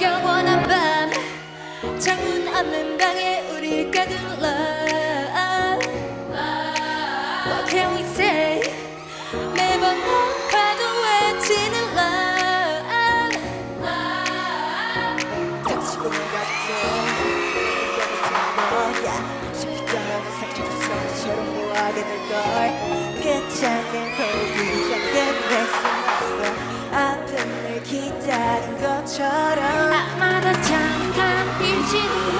영원한 밤 창문 없는 방에 우릴 가둘러. What can we say 매번 아파도 외치는 love? 닥치고 같아 너야 쉽지 않아 상처가 서로 모아게 될걸 끝장을 Включи.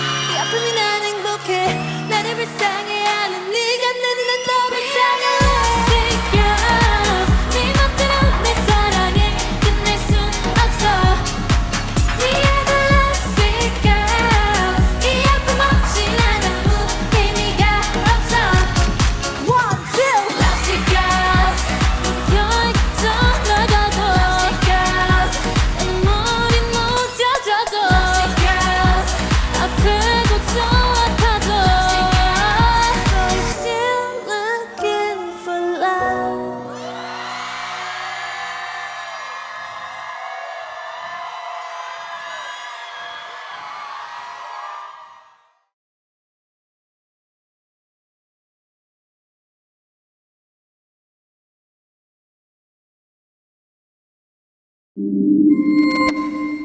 Música